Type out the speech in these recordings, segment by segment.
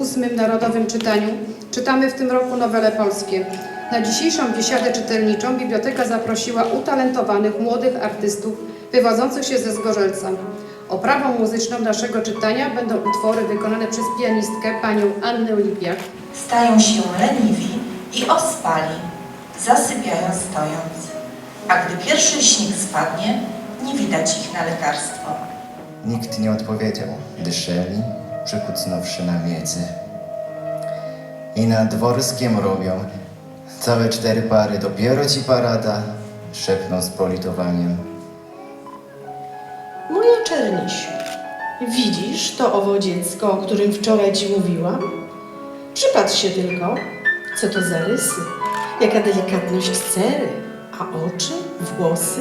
ósmym Narodowym Czytaniu czytamy w tym roku nowele polskie. Na dzisiejszą biesiadę czytelniczą biblioteka zaprosiła utalentowanych młodych artystów wywodzących się ze Zgorzelca. Oprawą muzyczną naszego czytania będą utwory wykonane przez pianistkę panią Annę Lipiak. Stają się leniwi i ospali, zasypiają stojąc. A gdy pierwszy śnieg spadnie, nie widać ich na lekarstwo. Nikt nie odpowiedział. Dyszeli, przykucnąwszy na miecy. I nad dworskiem robią. Całe cztery pary, dopiero ci parada, szepnął z politowaniem. Moja czernisiu, widzisz to owo dziecko, o którym wczoraj ci mówiłam? Przypatrz się tylko, co to za rysy, jaka delikatność cery, a oczy, włosy.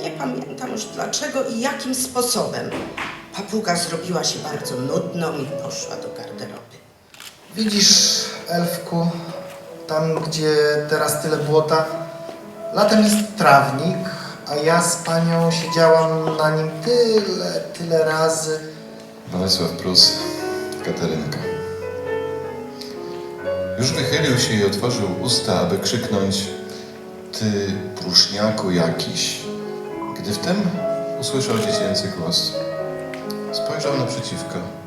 Nie pamiętam już dlaczego i jakim sposobem. Papuga zrobiła się bardzo nudną i poszła do garderoby. Widzisz, Elfku, tam gdzie teraz tyle błota, latem jest trawnik, a ja z panią siedziałam na nim tyle, tyle razy. Bolesław Prus, Katarynka. Już wychylił się i otworzył usta, aby krzyknąć Ty, pruszniaku jakiś, gdy wtem usłyszał dziecięcy głos. Spojrzał naprzeciwko